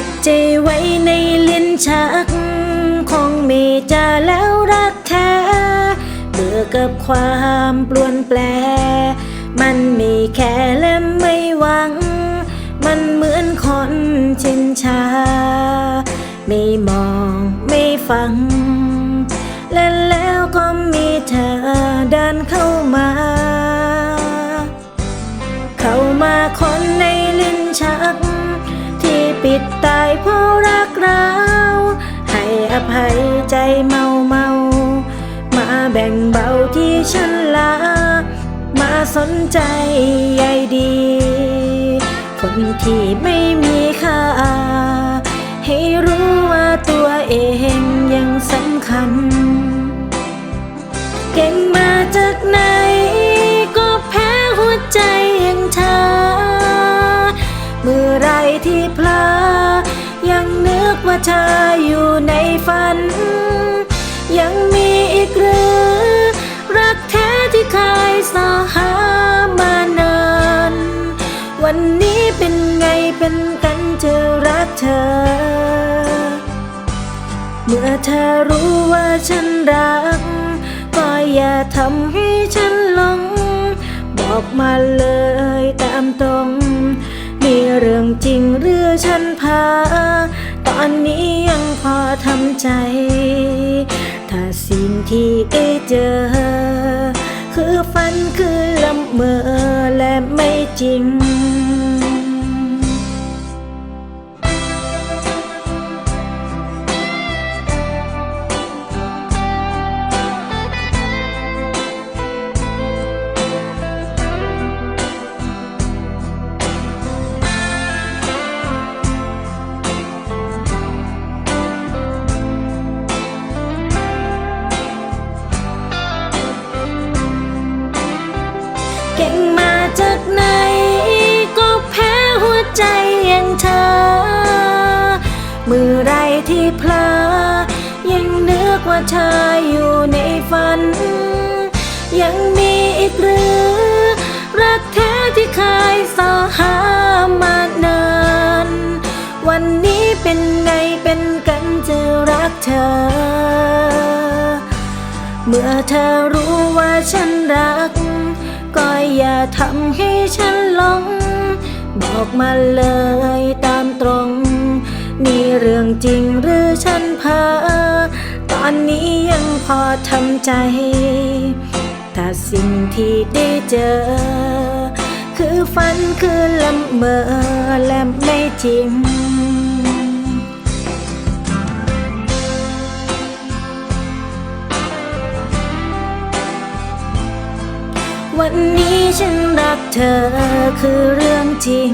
ก็บใจไว้ในลิ้นชัก คงมีจะแล้วรักแท้เบื่อกับความปลวนแปล มันมีแค่และไม่หวัง มันเหมือนคนชินชา ไม่มองไม่ฟัง และแล้วก็มีเธอเดินเข้ามา เข้ามาคนในลิ้นชัก ที่ปิดตา เพราะรักเรา ให้อภัยใจเมาเมา มาแบ่งเบาที่ฉันลา มาสนใจใยดี คนที่ไม่มีค่า ให้รู้ว่าตัวเองยังสำคัญ เก่งมาจากไหนก็แพ้หัวใจยังเธอเมื่อไรที่พลาด ว่าเธออยู่ในฝัน ยังมีอีกหรือ รักแท้ที่เคยสอหามานาน วันนี้เป็นไงเป็นกันเธอรักเธอ เมื่อเธอรู้ว่าฉันรัก ก็อย่าทำให้ฉันหลง บอกมาเลยตามตรง มีเรื่องจริงหรือฉันพา อนนี้ยังพอทำใจ ถ้าสิ่งที่ได้เจอ คือฝันคือลำเมอและไม่จริง เพลอยังนึกว่าเธออยู่ในฝัน ยังมีอีกหรือ รักแท้ที่เคยสอหามานาน วันนี้เป็นไงเป็นกันจะรักเธอ เมื่อเธอรู้ว่าฉันรัก ก็อย่าทำให้ฉันหลง บอกมาเลยตามตรง นี่เรื่องจริงหรือฉันเพ้อตอนนี้ยังพอทำใจถ้าสิ่งที่ได้เจอ คือฝันคือลำเมอและไม่จริงวันนี้ฉันรักเธอคือเรื่องจริง